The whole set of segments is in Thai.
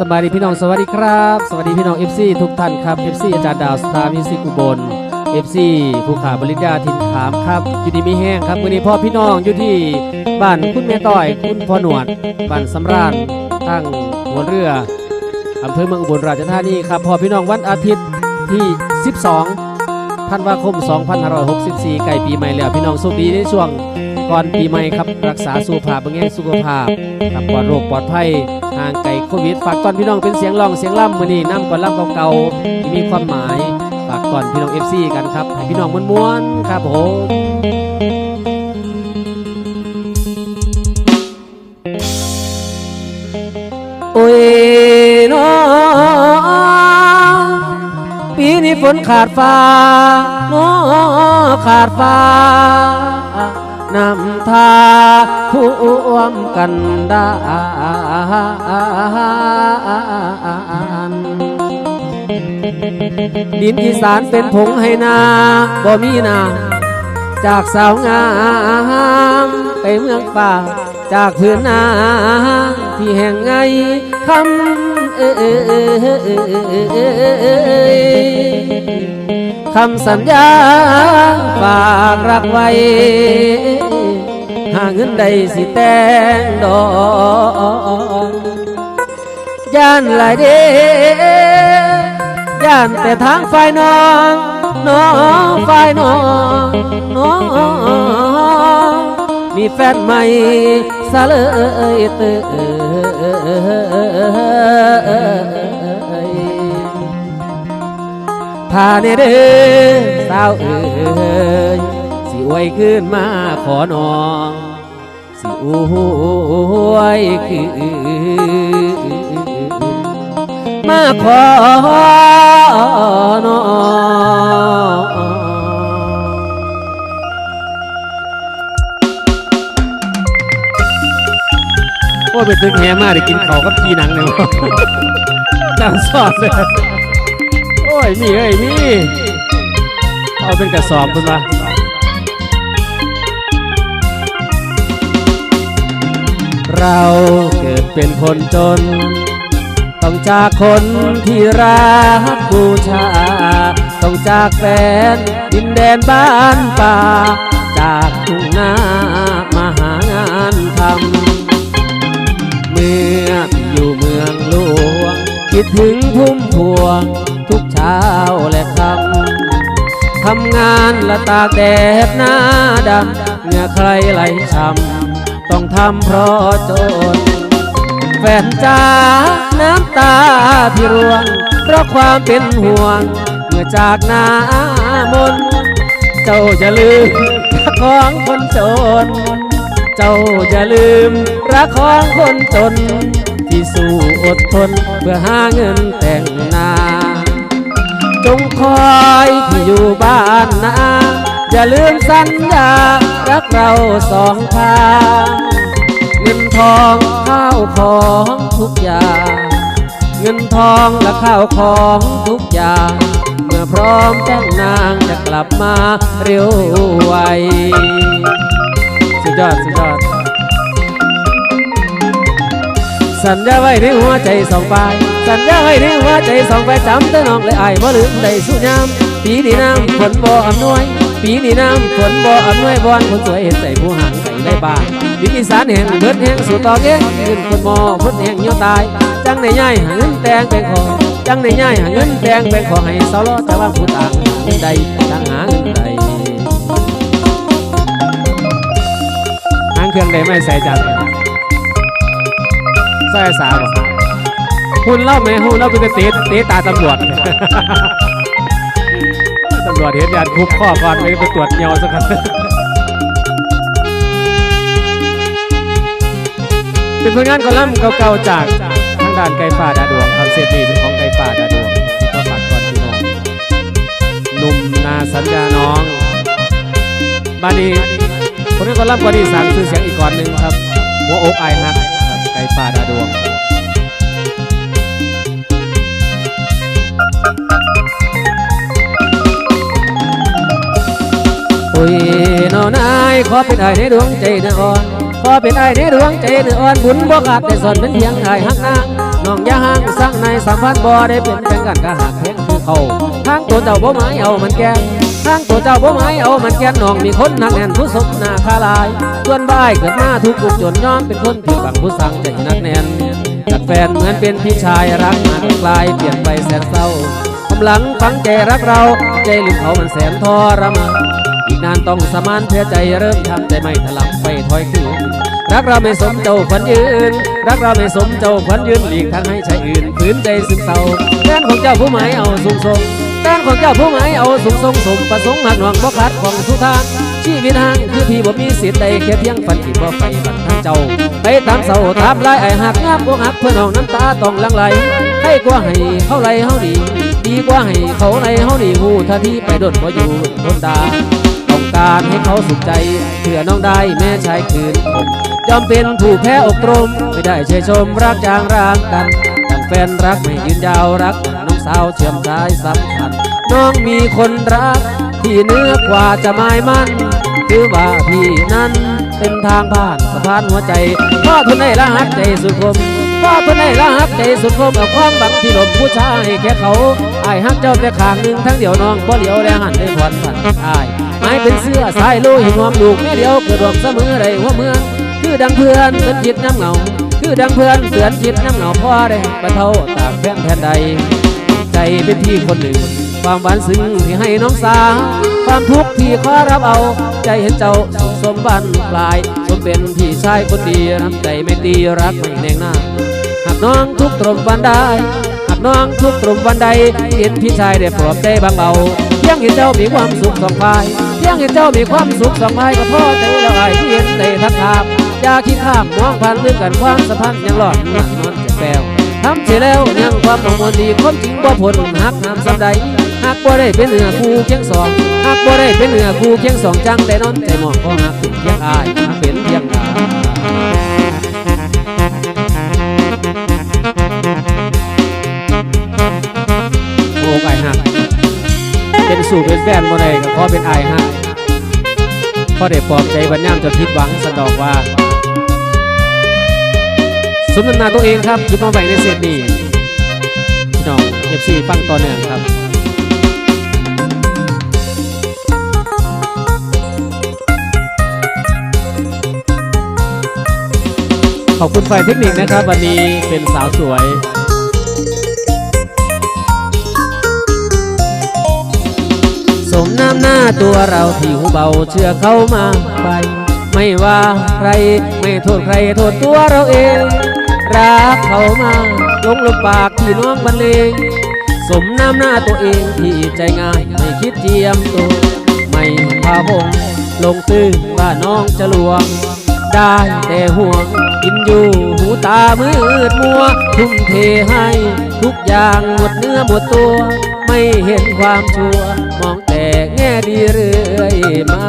สบายดีพี่น้องสวัสดีครับ สวัสดีพี่น้อง FC ทุกท่านครับ FC อาจารย์ดาวสตาร์มิวสิกอุบล FC ผู้ขาบริญญาทินขามครับอยู่ดีมีแห้งครับวันนี้พ่อพี่น้องอยู่ที่บ้านคุณแม่ต้อย คุณพ่อหนวดบ้านสำราญตั้งหัวเรืออำเภอเมืองอุบลราชธานีครับพ่อพี่น้องวันอาทิตย์ที่ 12ธันวาคม 2564 ไก่ปีใหม่แล้ว พี่น้องสุขดีในช่วงก่อนปีใหม่ครับ รักษาสุขภาพเป็นไงสุขภาพครับปลอดโรคปลอดภัย ห่างไกลโควิด ฝากตอนพี่น้องเป็นเสียงร้องเสียงล่ำมือนี้น้ำก่อนล่ำเก่าๆที่มีความหมาย ฝากก่อนพี่น้อง FC กันครับให้พี่น้องม้วนๆครับผมโอ้ยน้อปีนี้ฝนขาดฟ้าน้อขาดฟ้านำทาผู้อ้วมกันได้านดินอีสานเป็นผงให้นาบ่มีนา จากสาวงามไปเมืองป่า จากพื้นนาที่แห่งไงคำเอคำสัญญาฝากรักไว้หาเงินใดสิแต่งดอก ย่านหลายเดย่านแต่ทางฝ่ายน้องน้องฝ่ายน้องน้องมีแฟนใหม่ซะเลยเตยพาเนเด้อสาวเอ๋ยสิอวยขึ้นมาขอน้อง สิอวยคืน มาขอนอโอ้ไปถึงแหมาได้กินเขากับพีหนังเลยวะจังสอดเลยโอ้ยมีเอ้ยมีเอาเป็นกระสอบคุณปะเราเกิดเป็นคนจน ต้องจากคนที่รักบูชา ต้องจากแฟนดินแดนบ้านป่า จากทุ่งนามาหางานทำ เมื่ออยู่เมืองหลวง คิดถึงพุ่มพวง ทุกเช้าและค่ำทำงานและตากแดดหน้าดำเงื่อใครไหลช้ำต้องทำเพราะจน แฟนจ้า น้ำตาพี่ร่วง เพราะความเป็นห่วง เมื่อจากนามน เจ้าอย่าลืมรักของคนจน เจ้าอย่าลืมรักของคนจน ที่สู้อดทนเพื่อหาเงินแต่งนาจงคอยที่อยู่บ้านนาอย่าลืมสัญญารักเราสองทางเงินทองข้าวของทุกอย่าง เงินทองและข้าวของทุกอย่าง เมื่อพร้อมแต่งนางจะกลับมาเร็วไวสุดยอดสุดยอด สัญญาไว้ในหัวใจสองฝ่ายสัญญาไว้ในหัวใจสองฝ่ายจำแต่น้องเลยอายบ่ลืมได้สุยามปีนี้น้ำฝนบ่อำนวย ปีนี้น้ำฝนบ่อำนวยบอนคนสวยเห็นใจผู้ห่างใส่ได้บ้างดินอีสานแห่งเบิดแห่งสู่ตอเก้ขึ้นคนมอพ้นแห่งเหี่ยวตายจังในย่ายหาเงินแตงแบงขอจังในย่ายหาเงินแตงแบงขอให้สาวล้อแต่ว่าผู้ต่างหาเงินใดต่างหาเงินใดหางเครื่องใดไม่ใส่จัดใส่สาวบ่หุ่นเล่าไหมหุ่นเล่าเป็นเตะเตะตาตำรวจตำรวจเห็นยานคุบข้อก่อนไปไปตรวจเงาสักครั้งเป็นผลงานคอลัมน์เก่าๆจาก ทางด้านไก่ฟ้าดาดวงคำเสร็จนี่เป็นของไก่ฟ้าดาดวงก็ฝากก่อนพี่น้องหนุ่มนาสัญญาน้องบานี้ผลงานคอลัมน์ก็ดีสั่งชื่อเสียงอีกก่อนหนึ่งครับหัวอกไอายฮักไก่ป่าดาดวงโอ้ยน้อนายขอเป็นไอายในดวงใจเนื้ออ่อนขอเป็นไอายในดวงใจเนื้ออ่อนบุญบ่ขาดแต่สอนเป็นเพียงไอายฮักนาง น้องอย่าห่างสร้างในสัมพันธ์บ่ได้เป็นแบ่งกันก็หากเพียงคือเขาทางตัวเจ้าบ่หมายเอามันแกนทางตัวเจ้าบ่หมายเอามันแกนน้องมีคนนักแน่นผู้สมนาคาลายส่วนบ้ายเกิดมาทุกข์จนยอมเป็นคนที่บังผู้สั่งใจนักแน่นจากแฟนเหมือนเป็นพี่ชายรักมาจนกลายเปลี่ยนไปแสนเศร้ากำลังฟังใจรักเราใจลืมเขามันแสนทรมาน นานต้องสมานเพื่อใจเริ่มทำใจไม่ถลับไปถอยคืนรักเราไม่สมเจ้าขวัญยืน รักเราไม่สมเจ้าขวัญยืนหลีกทางให้ชายอื่นฝืนใจซึมเศร้าแฟนของเจ้าผู้หมายเอาสูงส่งแฟนของเจ้าผู้หมายเอาสูงส่งสมประสงค์หักหน่วงบ่ขาดของสุทางชีวิตห่างคือพี่บ่มีสิทธิ์ใดแค่เพียงฝันคิดว่ไฟบันทางเจ้า ไปตามเสาตามลายไอหักงาบวกหักเพื่อนน้องน้ำตาต้องลังไหลให้กว่าให้เขาไหลเฮาดีดีกว่าให้เขาไหลเฮาดีหูท่าที่ไปโดนบ่อยู่ทนดาต้ อการให้เขาสุขใจเพื่อน้องได้แม่ชายคืนผมยอมเป็นผู้แพ้อกตรม ไม่ได้เชยชมรักจางร่างกันดังแฟนรักไม่ยืนยาวรัก น้องสาวเชื่อมสายสำคัญ น้องมีคนรัก ที่เหนื้อกว่าจะหมายมั่นคือว่าพี่นั้นเป็นทางผ่านสะพานหัวใจพ่อทนได้ละหักใจสุดคมพ่อทนได้ละหักใจสุดคมกับความบังที่หลบผู้ชายแค่เขาไอ้ายหักเจ้าแต่ขางหนึ่งทั้งเดียวน้องบ่เหลียวและหันได้ถอนฝันอาย ไม้เป็นเสื้อสายลุยงอมลูกแม่เดียวเกิดรวมเสมอไรหัวเมืองคือดังเพื่อนเตือนจิตน้ำเหงา คือดังเพื่อนเตือนจิตน้ำเหงาพ่อได้บรรเทาตากแฟนแทนใด ใจเป็นพี่คนหนึ่ง ความหวานซึ้งที่ให้น้องสาวความทุกข์ที่ขอรับเอา ใจเห็นเจ้าสมบันปลายสมเป็นพี่ชายคนดีน้ำใจไม่ตีรักไม่แนงหน้าหากน้องทุกตรมวันใดหากน้องทุกตรมวันใดเห็นพี่ชายได้ปลอบใจบางเบาเพียงเห็นเจ้ามีความสุขสองฝ่าย เพียงเห็นเจ้ามีความสุขสองฝ่ายก็พอใจแล้วไอ้ที่เห็นในทักทามอย่าคิดข้ามมองผ่านเรื่องกันความสัมพันธ์ยังหลอดนวลนวลจะแปลวทำเสียแล้วยังความกังวลดีความจริงบ่ผลหักน้ำสำใดหักบ่ได้เป็นเนื้อคู่เคียงสองหักบ่ได้เป็นเนื้อคู่เคียงสองจังแต่นอนใจมองก็หักเป็นเพียงอายหักเป็นเพียง สู่เป็นแฟนบ่ได้ก็ขอเป็นอายหักพอได้ปลอบใจบรรยามจนผิดหวังสันดอกว่า สมน้ำหนาตัวเองครับยิบมาไว้ในเศษนี้พี่น้องเอฟซีฟังต่อเนื่องครับขอบคุณฝ่ายเทคนิคนะครับ วันนี้เป็นสาวสวย ตัวเราที่หูเบาเชื่อเข้ามาไป ไม่ว่าใครไม่โทษใครโทษตัวเราเอง รักเขามาลงลงปากที่น้องบรรเลงสมน้ำหน้าตัวเองที่ใจง่ายไม่คิดเจียมตัวไม่พาพงลงตื้อว่าน้องจะลวง ได้แต่ห่วงกินอยู่หูตามืดมัว ทุ่มเทให้ ทุกอย่างหมดเนื้อหมดตัว ไม่เห็นความชั่ว ดีเรื่อยมา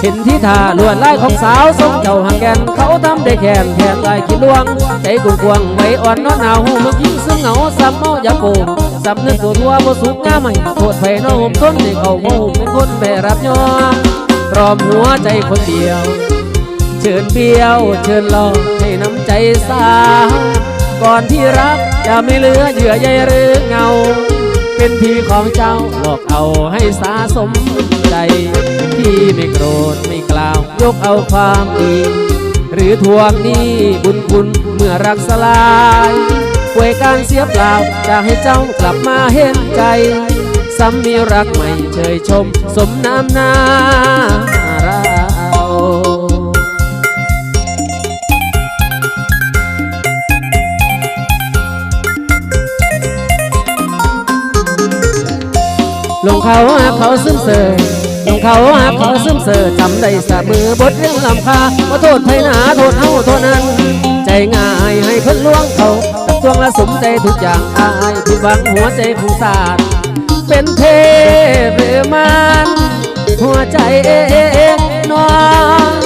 เห็นที่ท่าลวดลายของสาวทรงเจ้าหางแกน เขาทำได้แค่นแทนลายขี้ลวง ใจกุ่งควงไว้อ่อนนอนหนาวหูมันยิ่งซึ่งเหงาซ้ำเมาอย่าโกงสำนึกตัวตัวบ่สุกงาใหม่โทษไฟน้องต้นให้เขาโง่เป็นคนแม่รับยอตรอมหัวใจคนเดียว เชิญเบี้ยวเชิญรองให้น้ำใจสาวก่อนที่รักจะไม่เหลือเหยื่อใยหรือเงา เป็นพี่ของเจ้าหลอกเอาให้สาสมใจ ที่ไม่โกรธไม่กล่าวยกเอาความดี หรือทวงหนี้บุญคุณเมื่อรักสลายป่วยการเสียเปล่าจะให้เจ้ากลับมาเห็นใจซ้ำมีรักใหม่เชยชม สมน้ำหน้า ลงเขาหาเขาซึมเสอลงเขาหาเขาซึมเสอจำได้สะมือบทเรื่องลำคาว่าโทษไทยหนาโทษเฮาโทษนั้น ใจง่ายให้เพิ่นล่วงเขากับตวงละสมใจทุกอย่างอายผิดหวังหัวใจผู้สาดเป็นเทือมารหัวใจเองนอน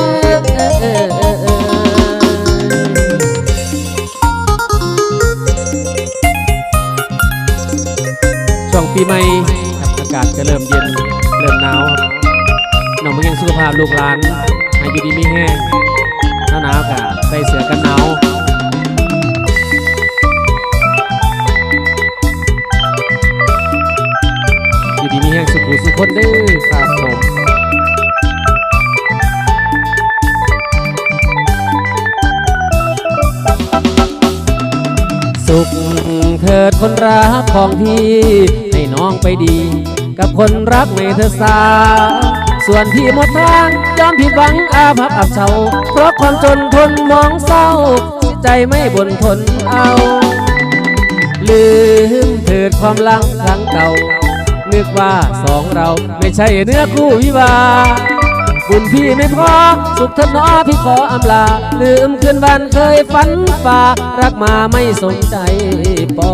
ช่วงปีใหม่ากาศจะเริ่มเย็น เริ่มหนาวครับน้องมึงยังสุขภาพลูกหลานให้อยู่ดีมีแห้งนหนาวกับใส่เสื้อกันหนาวอยู่ดีมีแห้งสุขุสุขคนเด้อครับผมสุขเถิดคนรักของพี่ ให้น้องไปดี กับคนรักไม่เธอสาส่วนพี่หมดทางยอมผิดหวังอาภัพอับเฉาเพราะความจนทนมองเศร้า ใจไม่บ่นทนเอา ลืมเถิดความหลังครั้งเก่า นึกว่าสองเราไม่ใช่เนื้อคู่วิวาบุญพี่ไม่พอ สุขเถิดหนอพี่ขออำลา ลืมคืนวันเคยฝันฝ่า รักมาไม่สนใจปอ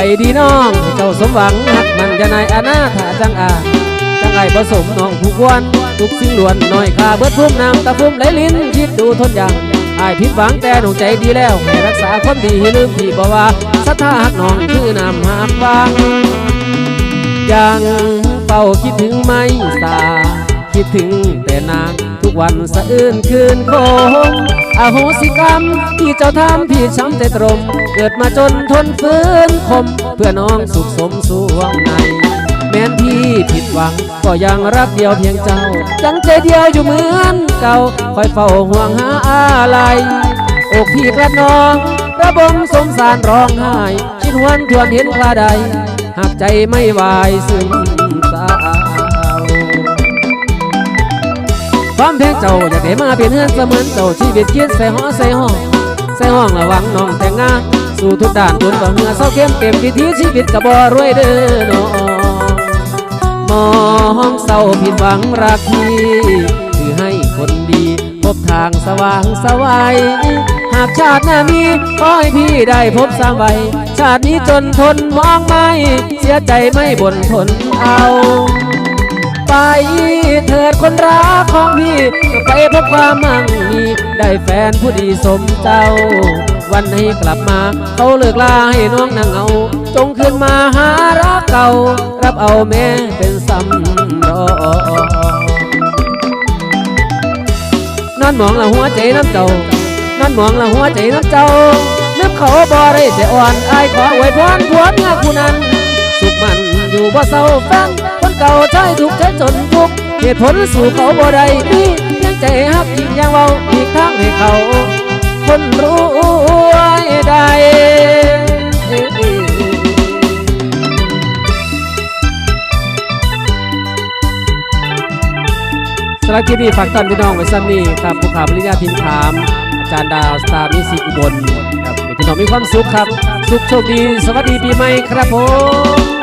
ไปดีน้องให้เจ้าสมหวังหักมันจะนายอาณาถาจังอาจังไอผสมน้องผู้ควนทุกสิ่งล้วนน้อยค่าเบิดพุ่มน้ำตะพุ่มไหลลิ้นคิดดูทนอย่างอายผิดหวังแต่หนูใจดีแล้วให้รักษาคนดีให้ลืมพี่บอกว่าสัทธาหักน้องคือนำหามฟังยังเฝ้าคิดถึงไม่สาคิดถึงแต่นาง วันสะอื้นคืนคงอโหสิกรรมที่เจ้าทำพี่ช้ำใจตรม เกิดมาจนทนฝืนคม เพื่อน้องสุขสมสวงใน แม้นพี่ผิดหวังก็ยังรักเดียวเพียงเจ้า ยังใจเดียวอยู่เหมือนเก่า คอยเฝ้าห่วงหาอะไรอกพี่กระนอง ระบมสมสารร้องไห้คิดหวนทวนเห็นคลาใด หากใจไม่ไหวซึมเศร้า ความเพลงเจ้าอยากได้มาเป็นเฮือนเสมือนเจ้าชีวิตคิดใส่ห้อใส่ห้องใส่ห้องระวังน้องแต่งงานสู่ทุกด้านจนบ่เหงื่อเศร้าเข้มเต็มวิถีชีวิตกับบ่รวยเด้อน้องมองเศร้าผิดหวังรักพี่คือให้คนดีพบทางสว่างสวัยหากชาติหน้ามีขอให้พี่ได้พบสางไว้ชาตินี้จนทนมองไม่ เสียใจไม่บ่นทนเอา ไป เถิดคนรักของพี่ไปพบความมั่งมีได้แฟนผู้ดีสมเจ้า วันให้กลับมา เขาเลิกลาให้น้องนางเอา จงคืนมาหารักเก่า รับเอาแม่เป็นสำรองนั่นมองละหัวใจน้ำเจ้านั่นมองละหัวใจน้ำเจ้านึกเขาบ่ได้แต่อ่อนอายขอไว้พรผัวเมียคู่นั้น สุขมันอยู่บ่เศร้าแฟน เก่าใช้ทุกใช้จนทุกเหตุผลสู่เขาบ่ได้มีเพียงใจฮักจริงอย่างเว้าอีกทางให้เขา คนรู้ไว้ได้สำหรับคลิปนี้ฝากท่านพี่น้องไว้ซ้ำนี่ครับผู้ข่าวปริญญาทิมถาม อาจารย์ดาวสตาร์มิสิกอุบลครับพี่น้องมีความสุขครับ สุขโชคดี สวัสดีปีใหม่ครับผม